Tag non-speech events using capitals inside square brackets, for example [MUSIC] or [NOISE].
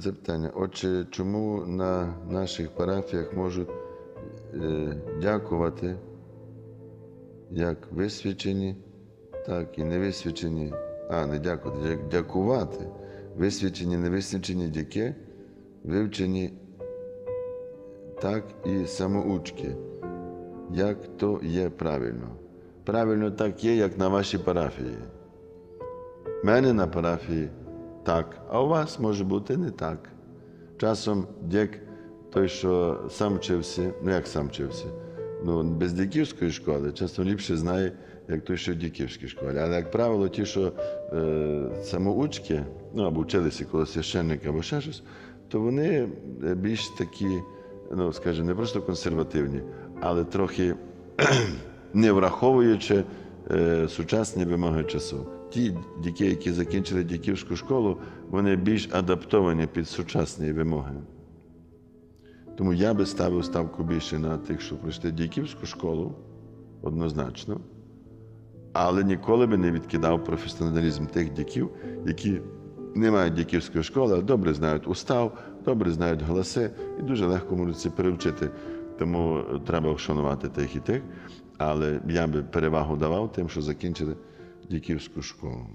запитання. Отже, чому на наших парафіях можуть е, дякувати як висвячені, так і невисвячені, а не дякувати, дякувати. Висвячені, невисвячені дяки, вивчені так і самоучки. Як то є правильно? Правильно так є, як на вашій парафії. Мене на парафії так, а у вас може бути не так. Часом дяк той, що сам вчився, ну як сам вчився, ну, без дяківської школи, часом ліпше знає, як той, що в дяківській школі. Але, як правило, ті, що е, самоучки, ну або вчилися коло священника, або ще щось, то вони е, більш такі, ну, скажімо, не просто консервативні, але трохи [CLEARS THROAT] не враховуючи сучасні вимоги часу. Ті діти, які закінчили дяківську школу, вони більш адаптовані під сучасні вимоги. Тому я би ставив ставку більше на тих, що пройшли дяківську школу, однозначно, але ніколи би не відкидав професіоналізм тих дяків, які не мають дяківської школи, але добре знають устав, добре знають голоси і дуже легко можуть це перевчити. Тому треба вшанувати тих і тих. Але я би перевагу давав тим, що закінчили діківську школу.